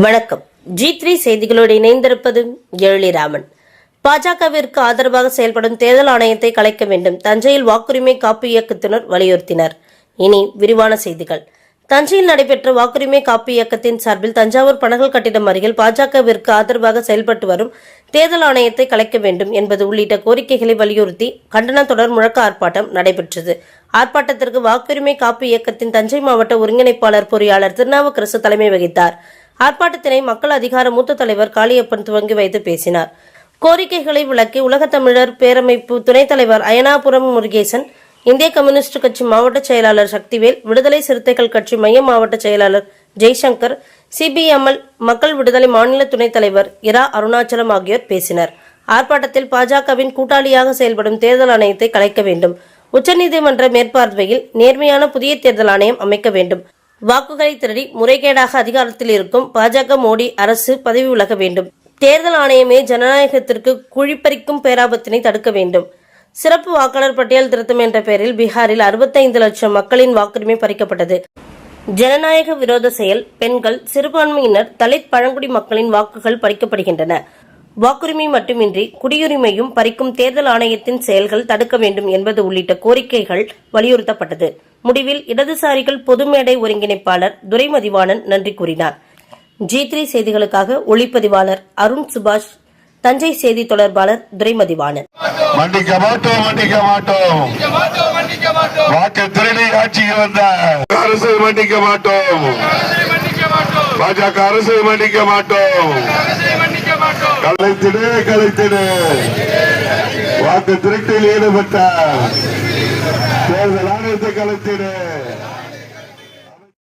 வணக்கம். G three செய்திகளோடு இணைந்திருப்பது எழிலிராமன். பாஜகவிற்கு ஆதரவாக செயல்படும் தேர்தல் ஆணையத்தை கலைக்க வேண்டும் தஞ்சையில் வாக்குரிமை காப்பு இயக்கத்தினர் வலியுறுத்தினர். இனி விரிவான செய்திகள். தஞ்சையில் நடைபெற்ற வாக்குரிமை காப்பு இயக்கத்தின் சார்பில் தஞ்சாவூர் பனகல் கட்டிடம் அருகில் பாஜகவிற்கு ஆதரவாக செயல்பட்டு வரும் தேர்தல் ஆணையத்தை கலைக்க வேண்டும் என்பது உள்ளிட்ட கோரிக்கைகளை வலியுறுத்தி கண்டன தொடர் முழக்க ஆர்ப்பாட்டம் நடைபெற்றது. ஆர்ப்பாட்டத்திற்கு வாக்குரிமை காப்பு இயக்கத்தின் தஞ்சை மாவட்ட ஒருங்கிணைப்பாளர் பொறியாளர் திருநாவுக்கரசு தலைமை வகித்தார். ஆர்ப்பாட்டத்தினை மக்கள் அதிகார மூத்த தலைவர் காளியப்பன் துவங்கி வைத்து பேசினார். கோரிக்கைகளை விளக்கி உலகத் தமிழர் பேரமைப்பு துணைத் தலைவர் அயனாபுரம் முருகேசன் இந்திய கம்யூனிஸ்ட் கட்சி மாவட்ட செயலாளர் சக்திவேல் விடுதலை சிறுத்தைகள் கட்சி மைய மாவட்ட செயலாளர் ஜெய்சங்கர் சிபிஎம்எல் மக்கள் விடுதலை மாநில துணைத் தலைவர் இரா அருணாச்சலம் ஆகியோர் பேசினர். ஆர்ப்பாட்டத்தில் பாஜகவின் கூட்டாளியாக செயல்படும் தேர்தல் ஆணையத்தை கலைக்க வேண்டும். உச்சநீதிமன்ற மேற்பார்வையில் நேர்மையான புதிய தேர்தல் ஆணையம் அமைக்க வேண்டும். வாக்குகளை திருடி முறைகேடாக அதிகாரத்தில் இருக்கும் பாஜக மோடி அரசு பதவி விலக வேண்டும். தேர்தல் ஆணையமே ஜனநாயகத்திற்கு குழிப்பறிக்கும் பேராபத்தினை தடுக்க வேண்டும். சிறப்பு வாக்காளர் பட்டியல் திருத்தம் என்ற பெயரில் பீகாரில் அறுபத்தைந்து லட்சம் மக்களின் வாக்குரிமை பறிக்கப்பட்டது. ஜனநாயக விரோத செயல் பெண்கள் சிறுபான்மையினர் தலித் பழங்குடி மக்களின் வாக்குகள் பறிக்கப்படுகின்றன. வாக்குரிமை மட்டுமின்றி குடியுரிமையும் பறிக்கும் தேர்தல் ஆணையத்தின் செயல்கள் தடுக்க வேண்டும் என்பது உள்ளிட்ட கோரிக்கைகள் வலியுறுத்தப்பட்டது. முடிவில் இடதுசாரிகள் பொது மேடை ஒருங்கிணைப்பாளர் துரைமதிவாணன் நன்றி கூறினார். ஜி த்ரீ செய்திகளுக்காக ஒளிப்பதிவாளர் அருண் சுபாஷ் தஞ்சை செய்தி தொடர்பாளர் துரைமதிவாணன். மன்னிக்க மாட்டோம் மன்னிக்க மாட்டோம். வாக்கு திருடி ஆட்சிக்கு வந்த அரசு மன்னிக்க மாட்டோம். பாஜக அரசு மன்னிக்க மாட்டோம். கலைத்திடு கலைத்திடு. வாக்கு திருட்டில் ஈடுபட்ட தேர்தல் ஆணையத்தை கலைத்திடு